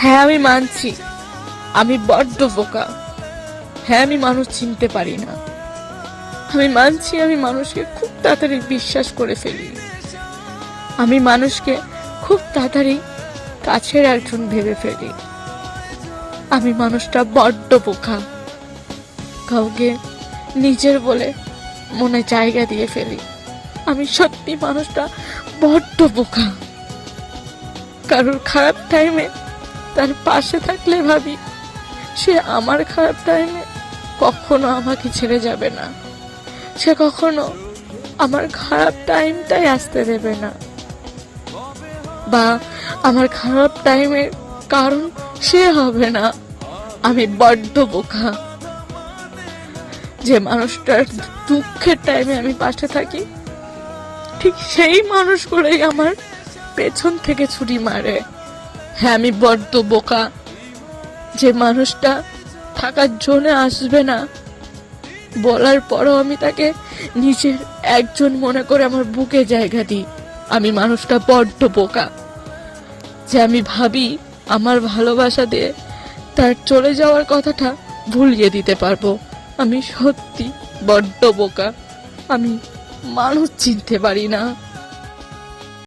হ্যাঁ আমি মানছি। আমি বড্ড বোকা। হ্যাঁ আমি মানুষ চিনতে পারি না। আমি মানছি, আমি মানুষকে খুব তাড়াতাড়ি বিশ্বাস করে ফেলি। আমি মানুষকে খুব তাড়াতাড়ি কাছের একজন ভেবে ফেলি। আমি মানুষটা বড্ড বোকা। কাউকে নিজের বলে মনে জায়গা দিয়ে ফেলি। আমি সত্যি মানুষটা বড্ড বোকা। কারোর খারাপ টাইমে তার পাশে থাকলে ভাবি, সে আমার খারাপ টাইমে কখনো আমাকে ছেড়ে যাবে না। সে কখনো আমার খারাপ টাইমটাই আসতে দেবে না। বা আমার খারাপ টাইমের কারণ সে হবে না। আমি বড্ড বোকা। যে মানুষটার দুঃখের টাইমে আমি পাশে থাকি, ঠিক সেই মানুষগুলোই আমার পেছন থেকে ছুরি মারে। হ্যাঁ আমি বড্ড বোকা। যে মানুষটা থাকার জন্য আসবে না। বলার পরও আমি তাকে নিজের একজন মনে করে আমার বুকে জায়গা দিই। আমি মানুষটা বড্ড বোকা। যে আমি ভাবি আমার ভালোবাসা দিয়ে তার চলে যাওয়ার কথাটা ভুলিয়ে দিতে পারব। আমি সত্যি বড্ড বোকা। আমি মানুষ চিনতে পারি না।